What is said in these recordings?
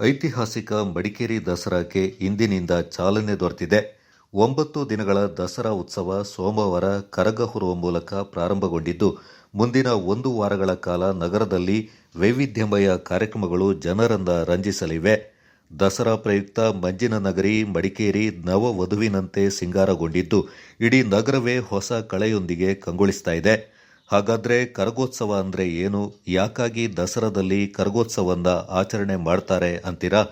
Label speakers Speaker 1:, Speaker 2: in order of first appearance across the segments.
Speaker 1: ಐತಿಹಾಸಿಕ ಮಡಿಕೇರಿ ದಸರಾಕ್ಕೆ ಇಂದಿನಿಂದ ಚಾಲನೆ ದೊರೆತಿದೆ. ಒಂಬತ್ತು ದಿನಗಳ ದಸರಾ ಉತ್ಸವ ಸೋಮವಾರ ಕರಗ ಹೊರುವ ಮೂಲಕ ಪ್ರಾರಂಭಗೊಂಡಿದ್ದು, ಮುಂದಿನ ಒಂದು ವಾರಗಳ ಕಾಲ ನಗರದಲ್ಲಿ ವೈವಿಧ್ಯಮಯ ಕಾರ್ಯಕ್ರಮಗಳು ಜನರನ್ನ ರಂಜಿಸಲಿವೆ. ದಸರಾ ಪ್ರಯುಕ್ತ ಮಂಜಿನ ನಗರಿ ಮಡಿಕೇರಿ ನವ ವಧುವಿನಂತೆ ಸಿಂಗಾರಗೊಂಡಿದ್ದು, ಇಡೀ ನಗರವೇ ಹೊಸ ಕಳೆಯೊಂದಿಗೆ ಕಂಗೊಳಿಸ್ತಾ ಇದೆ. ಹಾಗಾದ್ರೆ ಕರಗೋತ್ಸವ ಅಂದ್ರೆ ಏನು? ಯಾಕಾಗಿ ದಸರಾದಲ್ಲಿ ಕರಗೋತ್ಸವದ ಆಚರಣೆ ಮಾಡ್ತಾರೆ ಅಂತೀರಾ?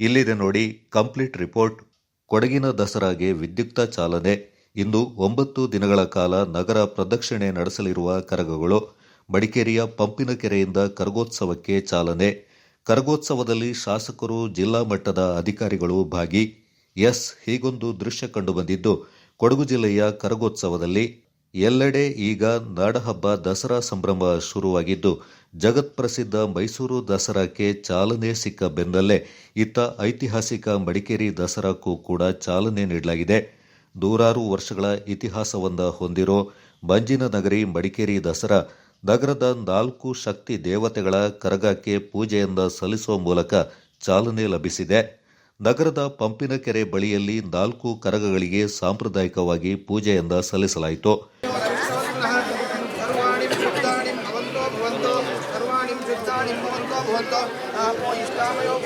Speaker 1: ಇಲ್ಲಿದೆ ನೋಡಿ, ಕಂಪ್ಲೀಟ್ ರಿಪೋರ್ಟ್. ಕೊಡಗಿನ ದಸರಾಗೆ ವಿದ್ಯುಕ್ತ ಚಾಲನೆ. ಇಂದು ಒಂಬತ್ತು ದಿನಗಳ ಕಾಲ ನಗರ ಪ್ರದಕ್ಷಿಣೆ ನಡೆಸಲಿರುವ ಕರಗಗಳು. ಮಡಿಕೇರಿಯ ಪಂಪಿನ ಕೆರೆಯಿಂದ ಕರಗೋತ್ಸವಕ್ಕೆ ಚಾಲನೆ. ಕರಗೋತ್ಸವದಲ್ಲಿ ಶಾಸಕರು, ಜಿಲ್ಲಾ ಮಟ್ಟದ ಅಧಿಕಾರಿಗಳು ಭಾಗಿ. ಎಸ್, ಹೀಗೊಂದು ದೃಶ್ಯ ಕಂಡುಬಂದಿದ್ದು, ಕೊಡಗು ಜಿಲ್ಲೆಯ ಕರಗೋತ್ಸವದಲ್ಲಿ ಎಲ್ಲೆಡೆ ಈಗ ನಾಡಹಬ್ಬ ದಸರಾ ಸಂಭ್ರಮ ಶುರುವಾಗಿದ್ದು ಜಗತ್ಪ್ರಸಿದ್ಧ ಮೈಸೂರು ದಸರಾಕ್ಕೆ ಚಾಲನೆ ಸಿಕ್ಕ ಬೆನ್ನಲ್ಲೇ ಇತ್ತ ಐತಿಹಾಸಿಕ ಮಡಿಕೇರಿ ದಸರಾಕ್ಕೂ ಕೂಡ ಚಾಲನೆ ನೀಡಲಾಗಿದೆ. ನೂರಾರು ವರ್ಷಗಳ ಇತಿಹಾಸವನ್ನು ಹೊಂದಿರೋ ಮಂಜಿನ ನಗರಿ ಮಡಿಕೇರಿ ದಸರಾ ನಗರದ ನಾಲ್ಕು ಶಕ್ತಿ ದೇವತೆಗಳ ಕರಗಕ್ಕೆ ಪೂಜೆಯಿಂದ ಸಲ್ಲಿಸುವ ಮೂಲಕ ಚಾಲನೆ ಲಭಿಸಿದೆ. ನಗರದ ಪಂಪಿನ ಕೆರೆ ಬಳಿಯಲ್ಲಿ ನಾಲ್ಕು ಕರಗಗಳಿಗೆ ಸಾಂಪ್ರದಾಯಿಕವಾಗಿ ಪೂಜೆಯಿಂದ ಸಲ್ಲಿಸಲಾಯಿತು.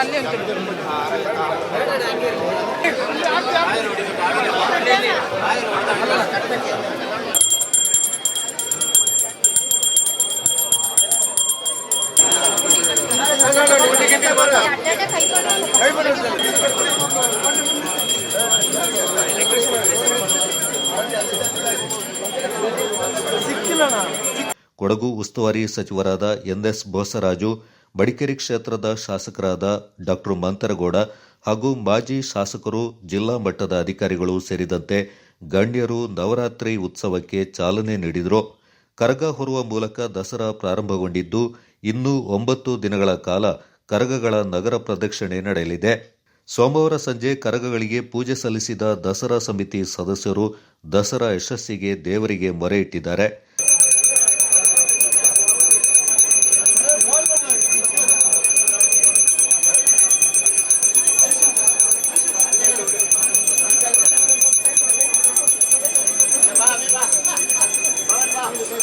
Speaker 2: ಅಲ್ಲಿ ಕೈ
Speaker 1: ಕೊಡಗು ಉಸ್ತುವಾರಿ ಸಚಿವರಾದ ಎನ್ ಎಸ್ ಬೋಸರಾಜು ಮಡಿಕೇರಿ ಕ್ಷೇತ್ರದ ಶಾಸಕರಾದ ಡಾಕ್ಟರ್ ಮಂತರಗೌಡ ಹಾಗೂ ಮಾಜಿ ಶಾಸಕರು ಜಿಲ್ಲಾ ಮಟ್ಟದ ಅಧಿಕಾರಿಗಳು ಸೇರಿದಂತೆ ಗಣ್ಯರು ನವರಾತ್ರಿ ಉತ್ಸವಕ್ಕೆ ಚಾಲನೆ ನೀಡಿದರು. ಕರಗ ಹೊರುವ ಮೂಲಕ ದಸರಾ ಪ್ರಾರಂಭಗೊಂಡಿದ್ದು, ಇನ್ನೂ ಒಂಬತ್ತು ದಿನಗಳ ಕಾಲ ಕರಗಗಳ ನಗರ ಪ್ರದಕ್ಷಿಣೆ ನಡೆಯಲಿದೆ. ಸೋಮವಾರ ಸಂಜೆ ಕರಗಗಳಿಗೆ ಪೂಜೆ ಸಲ್ಲಿಸಿದ ದಸರಾ ಸಮಿತಿ ಸದಸ್ಯರು ದಸರಾ ಯಶಸ್ಸಿಗೆ ದೇವರಿಗೆ ಮೊರೆ ಇಟ್ಟಿದ್ದಾರೆ.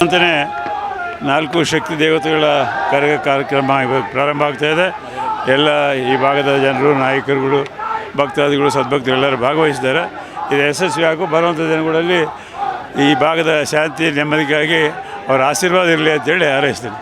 Speaker 3: ಅಂತಲೇ ನಾಲ್ಕು ಶಕ್ತಿ ದೇವತೆಗಳ ಕಾರ್ಯ ಕಾರ್ಯಕ್ರಮ ಇವಾಗ ಪ್ರಾರಂಭ ಆಗ್ತಾ ಇದೆ. ಎಲ್ಲ ಈ ಭಾಗದ ಜನರು, ನಾಯಕರುಗಳು, ಭಕ್ತಾದಿಗಳು ಸದ್ಭಕ್ತರೆಲ್ಲರೂ ಭಾಗವಹಿಸಿದ್ದಾರೆ. ಇದು ಯಶಸ್ವಿ ಹಾಗೂ ಬರುವಂಥ ದಿನಗಳಲ್ಲಿ ಈ ಭಾಗದ ಶಾಂತಿ ನೆಮ್ಮದಿಗಾಗಿ ಅವರ ಆಶೀರ್ವಾದ ಇರಲಿ ಅಂತೇಳಿ ಹಾರೈಸ್ತೀನಿ.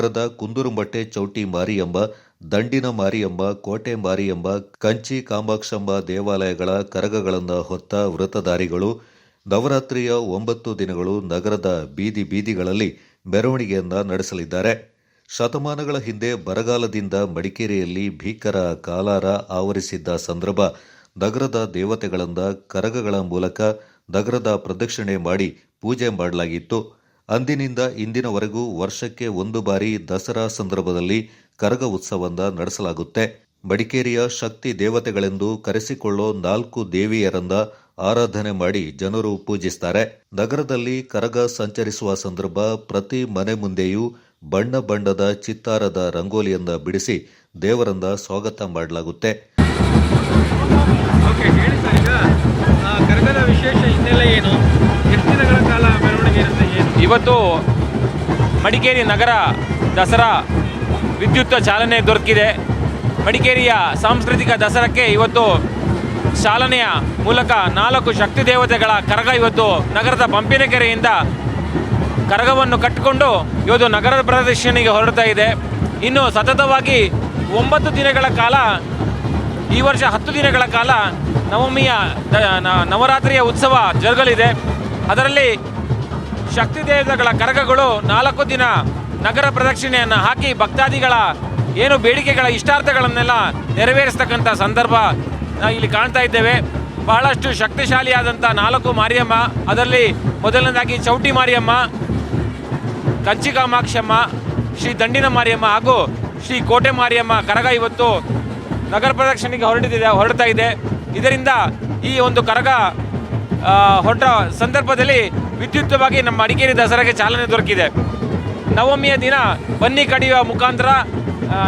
Speaker 1: ನಗರದ ಕುಂದುರುಮಟ್ಟೆ ಚೌಟಿ ಮಾರಿಯಮ್ಮ ದಂಡಿನ ಮಾರಿಯಮ್ಮ ಕೋಟೆ ಮಾರಿಯಮ್ಮ ಕಂಚಿ ಕಾಮಾಕ್ಷಮ್ಮ ದೇವಾಲಯಗಳ ಕರಗಗಳನ್ನು ಹೊತ್ತ ವ್ರತಧಾರಿಗಳು ನವರಾತ್ರಿಯ ಒಂಬತ್ತು ದಿನಗಳು ನಗರದ ಬೀದಿ ಬೀದಿಗಳಲ್ಲಿ ಮೆರವಣಿಗೆಯನ್ನ ನಡೆಸಲಿದ್ದಾರೆ. ಶತಮಾನಗಳ ಹಿಂದೆ ಬರಗಾಲದಿಂದ ಮಡಿಕೇರಿಯಲ್ಲಿ ಭೀಕರ ಕಾಲಾರ ಆವರಿಸಿದ್ದ ಸಂದರ್ಭ ನಗರದ ದೇವತೆಗಳಿಂದ ಕರಗಗಳ ಮೂಲಕ ನಗರದ ಪ್ರದಕ್ಷಿಣೆ ಮಾಡಿ ಪೂಜೆ ಮಾಡಲಾಗಿತ್ತು. ಅಂದಿನಿಂದ ಇಂದಿನವರೆಗೂ ವರ್ಷಕ್ಕೆ ಒಂದು ಬಾರಿ ದಸರಾ ಸಂದರ್ಭದಲ್ಲಿ ಕರಗ ಉತ್ಸವವನ್ನು ನಡೆಸಲಾಗುತ್ತೆ. ಮಡಿಕೇರಿಯ ಶಕ್ತಿ ದೇವತೆಗಳೆಂದು ಕರೆಸಿಕೊಳ್ಳೋ ನಾಲ್ಕು ದೇವಿಯರಂದ ಆರಾಧನೆ ಮಾಡಿ ಜನರು ಪೂಜಿಸ್ತಾರೆ. ನಗರದಲ್ಲಿ ಕರಗ ಸಂಚರಿಸುವ ಸಂದರ್ಭ ಪ್ರತಿ ಮನೆ ಮುಂದೆಯೂ ಬಣ್ಣ ಬಣ್ಣದ ಚಿತ್ತಾರದ ರಂಗೋಲಿಯಿಂದ ಬಿಡಿಸಿ ದೇವರಂದ ಸ್ವಾಗತ ಮಾಡಲಾಗುತ್ತೆ.
Speaker 4: ಕರಗದ ವಿಶೇಷ ಹಿನ್ನೆಲೆ ಏನು? ಎಷ್ಟು ದಿನಗಳ ಕಾಲ ಮೆರವಣಿಗೆ ಇರುತ್ತೆ ಏನು
Speaker 5: ಇವತ್ತು ಮಡಿಕೇರಿ ನಗರ ದಸರಾ ವಿದ್ಯುತ್ ಚಾಲನೆ ದೊರಕಿದೆ. ಮಡಿಕೇರಿಯ ಸಾಂಸ್ಕೃತಿಕ ದಸರಾಕ್ಕೆ ಇವತ್ತು ಚಾಲನೆಯ ಮೂಲಕ ನಾಲ್ಕು ಶಕ್ತಿ ದೇವತೆಗಳ ಕರಗ ಇವತ್ತು ನಗರದ ಪಂಪಿನಕೆರೆಯಿಂದ ಕರಗವನ್ನು ಕಟ್ಟಿಕೊಂಡು ಇವತ್ತು ನಗರದ ಪ್ರದರ್ಶನಿಗೆ ಹೊರಡ್ತಾ ಇದೆ. ಇನ್ನು ಸತತವಾಗಿ ಒಂಬತ್ತು ದಿನಗಳ ಕಾಲ, ಈ ವರ್ಷ ಹತ್ತು ದಿನಗಳ ಕಾಲ ನವಮಿಯ ನವರಾತ್ರಿಯ ಉತ್ಸವ ಜರುಗಲಿದೆ. ಅದರಲ್ಲಿ ಶಕ್ತಿ ದೇವತೆಗಳ ಕರಗಗಳು ನಾಲ್ಕು ದಿನ ನಗರ ಪ್ರದಕ್ಷಿಣೆಯನ್ನು ಹಾಕಿ ಭಕ್ತಾದಿಗಳ ಏನು ಬೇಡಿಕೆಗಳ ಇಷ್ಟಾರ್ಥಗಳನ್ನೆಲ್ಲ ನೆರವೇರಿಸ್ತಕ್ಕಂಥ ಸಂದರ್ಭ ನಾವು ಇಲ್ಲಿ ಕಾಣ್ತಾ ಇದ್ದೇವೆ. ಬಹಳಷ್ಟು ಶಕ್ತಿಶಾಲಿಯಾದಂಥ ನಾಲ್ಕು ಮಾರಿಯಮ್ಮ, ಅದರಲ್ಲಿ ಮೊದಲನೇದಾಗಿ ಚೌಟಿ ಮಾರಿಯಮ್ಮ ಕಂಚಿ ಕಾಮಾಕ್ಷಮ್ಮ ಶ್ರೀ ದಂಡಿನ ಮಾರಿಯಮ್ಮ ಹಾಗೂ ಶ್ರೀ ಕೋಟೆ ಮಾರಿಯಮ್ಮ ಕರಗ ಇವತ್ತು ನಗರ ಪ್ರದಕ್ಷಿಣೆಗೆ ಹೊರಟಿದೆ, ಹೊರಡ್ತಾ ಇದೆ. ಇದರಿಂದ ಈ ಒಂದು ಕರಗ ಹೊರಟ ಸಂದರ್ಭದಲ್ಲಿ ವಿದ್ಯುಕ್ತವಾಗಿ ನಮ್ಮ ಮಡಿಕೇರಿ ದಸರಾಗೆ ಚಾಲನೆ ದೊರಕಿದೆ. ನವಮಿಯ ದಿನ ಬನ್ನಿ ಕಡಿಯುವ ಮುಖಾಂತರ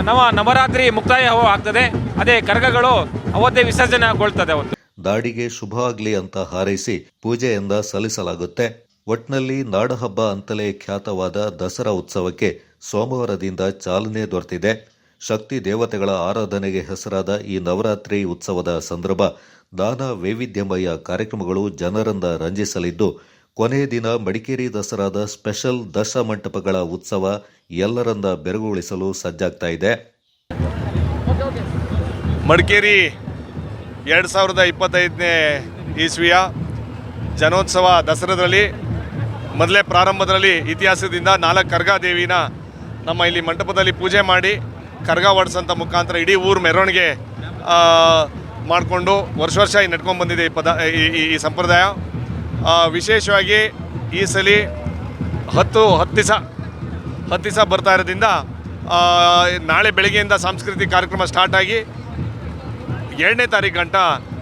Speaker 5: ನವ ನವರಾತ್ರಿ ಮುಕ್ತಾಯ ಆಗ್ತದೆ. ಅದೇ ಕರಗಗಳು ಅವತ್ತೇ ವಿಸರ್ಜನೆಗೊಳ್ತದೆ ಅವತ್ತು.
Speaker 1: ದಾಡಿಗೆ ಶುಭ ಆಗಲಿ ಅಂತ ಹಾರೈಸಿ ಪೂಜೆಯಿಂದ ಸಲ್ಲಿಸಲಾಗುತ್ತೆ. ಒಟ್ನಲ್ಲಿ ನಾಡಹಬ್ಬ ಅಂತಲೇ ಖ್ಯಾತವಾದ ದಸರಾ ಉತ್ಸವಕ್ಕೆ ಸೋಮವಾರದಿಂದ ಚಾಲನೆ ದೊರೆತಿದೆ. ಶಕ್ತಿ ದೇವತೆಗಳ ಆರಾಧನೆಗೆ ಹೆಸರಾದ ಈ ನವರಾತ್ರಿ ಉತ್ಸವದ ಸಂದರ್ಭ ದಾನ ವೈವಿಧ್ಯಮಯ ಕಾರ್ಯಕ್ರಮಗಳು ಜನರನ್ನ ರಂಜಿಸಲಿದ್ದು, ಕೊನೆಯ ದಿನ ಮಡಿಕೇರಿ ದಸರಾದ ಸ್ಪೆಷಲ್ ದಶ ಮಂಟಪಗಳ ಉತ್ಸವ ಎಲ್ಲರನ್ನ ಬೆರಗುಗೊಳಿಸಲು ಸಜ್ಜಾಗ್ತಾ ಇದೆ.
Speaker 6: ಮಡಿಕೇರಿ ಎರಡು ಸಾವಿರದ ಇಪ್ಪತ್ತೈದನೇ ಇಸ್ವಿಯ ಜನೋತ್ಸವ ದಸರಾದಲ್ಲಿ, ಮೊದಲೇ ಪ್ರಾರಂಭದಲ್ಲಿ ಇತಿಹಾಸದಿಂದ ನಾಲ್ಕು ಕರ್ಗಾದೇವಿನ ನಮ್ಮ ಇಲ್ಲಿ ಮಂಟಪದಲ್ಲಿ ಪೂಜೆ ಮಾಡಿ ಕರ್ಗ ಹೊಡ್ಸಂತ ಮುಖಾಂತರ ಇಡೀ ಊರು ಮೆರವಣಿಗೆ ಮಾಡಿಕೊಂಡು ವರ್ಷ ವರ್ಷ ಈ ನಡ್ಕೊಂಡು ಬಂದಿದೆ ಈ ಪದ, ಈ- ಈ- ಸಂಪ್ರದಾಯ. ವಿಶೇಷವಾಗಿ ಈ ಸಲ ಹತ್ತು ಹತ್ತು ದಿವಸ ಹತ್ತು ದಿವಸ ಬರ್ತಾ ಇರೋದ್ರಿಂದ ನಾಳೆ ಬೆಳಗ್ಗೆಯಿಂದ ಸಾಂಸ್ಕೃತಿಕ ಕಾರ್ಯಕ್ರಮ ಸ್ಟಾರ್ಟ್ ಆಗಿ ಎರಡನೇ ತಾರೀಕು ಗಂಟ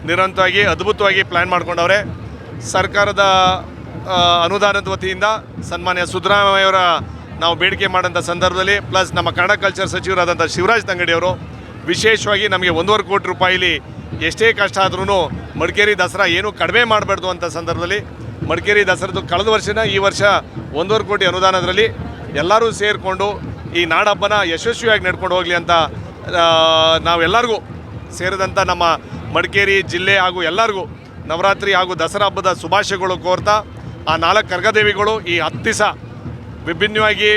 Speaker 6: ನಿರಂತರವಾಗಿ, ಅದ್ಭುತವಾಗಿ ಪ್ಲ್ಯಾನ್ ಮಾಡ್ಕೊಂಡವ್ರೆ. ಸರ್ಕಾರದ ಅನುದಾನದ ವತಿಯಿಂದ ಸನ್ಮಾನ್ಯ ಸಿದ್ದರಾಮಯ್ಯವರ ನಾವು ಬೇಡಿಕೆ ಮಾಡೋಂಥ ಸಂದರ್ಭದಲ್ಲಿ ಪ್ಲಸ್ ನಮ್ಮ ಕನ್ನಡ ಕಲ್ಚರ್ ಸಚಿವರಾದಂಥ ಶಿವರಾಜ್ ತಂಗಡಿಯವರು ವಿಶೇಷವಾಗಿ ನಮಗೆ ಒಂದೂವರೆ ಕೋಟಿ ರೂಪಾಯಿಲಿ ಎಷ್ಟೇ ಕಷ್ಟ ಆದ್ರೂ ಮಡಿಕೇರಿ ದಸರಾ ಏನೂ ಕಡಿಮೆ ಮಾಡಬಾರ್ದು ಅಂತ ಸಂದರ್ಭದಲ್ಲಿ ಮಡಿಕೇರಿ ದಸರಾದು ಕಳೆದ ವರ್ಷನ ಈ ವರ್ಷ ಒಂದೂವರೆ ಕೋಟಿ ಅನುದಾನದಲ್ಲಿ ಎಲ್ಲರೂ ಸೇರಿಕೊಂಡು ಈ ನಾಡಹಬ್ಬನ ಯಶಸ್ವಿಯಾಗಿ ನಡ್ಕೊಂಡು ಹೋಗಲಿ ಅಂತ ನಾವೆಲ್ಲರಿಗೂ ಸೇರಿದಂಥ ನಮ್ಮ ಮಡಿಕೇರಿ ಜಿಲ್ಲೆ ಹಾಗೂ ಎಲ್ಲರಿಗೂ ನವರಾತ್ರಿ ಹಾಗೂ ದಸರಾ ಹಬ್ಬದ ಶುಭಾಶಯಗಳು ಕೋರ್ತಾ, ಆ ನಾಲ್ಕು ಕರ್ಗದೇವಿಗಳು ಈ ಹತ್ತು ದಿವಸ ವಿಭಿನ್ನವಾಗಿ,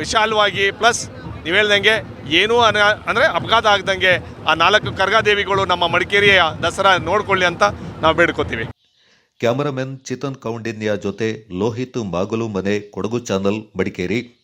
Speaker 6: ವಿಶಾಲವಾಗಿ, ಪ್ಲಸ್ ನೀವು ಹೇಳ್ದಂಗೆ ಏನೂ ಅನ ಅಂದರೆ ಅಪಘಾತ ಆಗ್ದಂಗೆ ಆ ನಾಲ್ಕು ಕರ್ಗಾದೇವಿಗಳು ನಮ್ಮ ಮಡಿಕೇರಿಯ ದಸರಾ ನೋಡ್ಕೊಳ್ಳಿ ಅಂತ ನಾವು ಬೇಡ್ಕೋತೀವಿ.
Speaker 1: ಕ್ಯಾಮರಾಮನ್ ಚಿತನ್ ಕೌಂಡಿನ್ಯ ಜೊತೆ ಲೋಹಿತ್ ಮಾಗಲು ಮನೆ ಕೊಡಗು ಚಾನಲ್ ಮಡಿಕೇರಿ.